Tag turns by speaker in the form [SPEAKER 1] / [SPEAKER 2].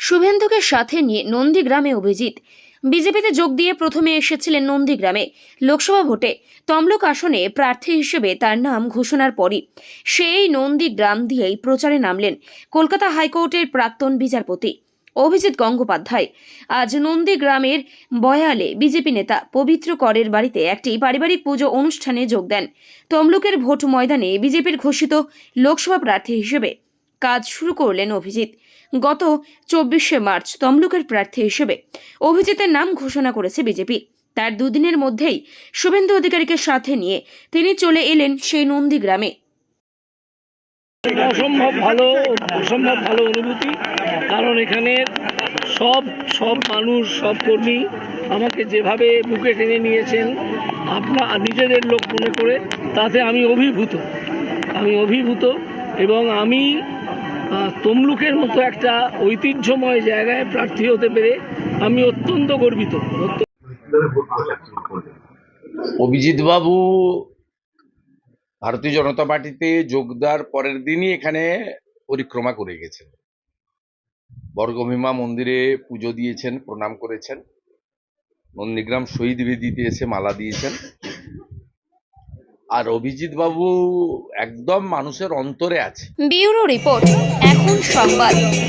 [SPEAKER 1] শুভেন্দুকে সাথে নিয়ে নন্দীগ্রামে অভিজিৎ। বিজেপিতে যোগ দিয়ে প্রথমে এসেছিলেন নন্দীগ্রামে। লোকসভা ভোটে তমলুক আসনে প্রার্থী হিসেবে তার নাম ঘোষণার পরই সেই নন্দীগ্রাম দিয়েই প্রচারে নামলেন কলকাতা হাইকোর্টের প্রাক্তন বিচারপতি অভিজিৎ গঙ্গোপাধ্যায়। আজ নন্দীগ্রামের বয়ালে বিজেপি নেতা পবিত্র করের বাড়িতে একটি পারিবারিক পুজো অনুষ্ঠানে যোগ দেন। তমলুকের ভোট ময়দানে বিজেপির ঘোষিত লোকসভা প্রার্থী হিসেবে কাজ শুরু করলেন অভিজিৎ। গত চব্বিশে মার্চ তমলুকের প্রার্থী হিসেবে অভিজিতের নাম ঘোষণা করেছে বিজেপি। তার দুদিনের মধ্যেই শুভেন্দু অধিকারীকে সাথে নিয়ে তিনি চলে এলেন সেই নন্দীগ্রামে।
[SPEAKER 2] অসম্ভব ভালো অসম্ভব ভালো অনুভূতি, কারণ এখানে সব সব মানুষ, সব কর্মী আমাকে যেভাবে বুকে টেনে নিয়েছেন আপনার নিজেদের লোক মনে করে, তাতে আমি অভিভূত। আমি অভিভূত এবং আমি তমলুকের মতো একটা ঐতিহ্যময় জায়গায় প্রার্থী হতে পেরে আমি অত্যন্ত গর্বিত।
[SPEAKER 3] অভিজিৎ বাবু ভারতীয় জনতা পার্টিতে যোগ দেওয়ার পরের দিনই এখানে পরিক্রমা করে গেছেন। বর্গভীমা মন্দিরে পুজো দিয়েছেন প্রণাম করেছেন। নন্দীগ্রাম শহীদ বেদিতে এসে মালা দিয়েছেন। আর অভিজিৎ বাবু একদম মানুষের অন্তরে আছে।
[SPEAKER 1] Bureau report. সংবাদ।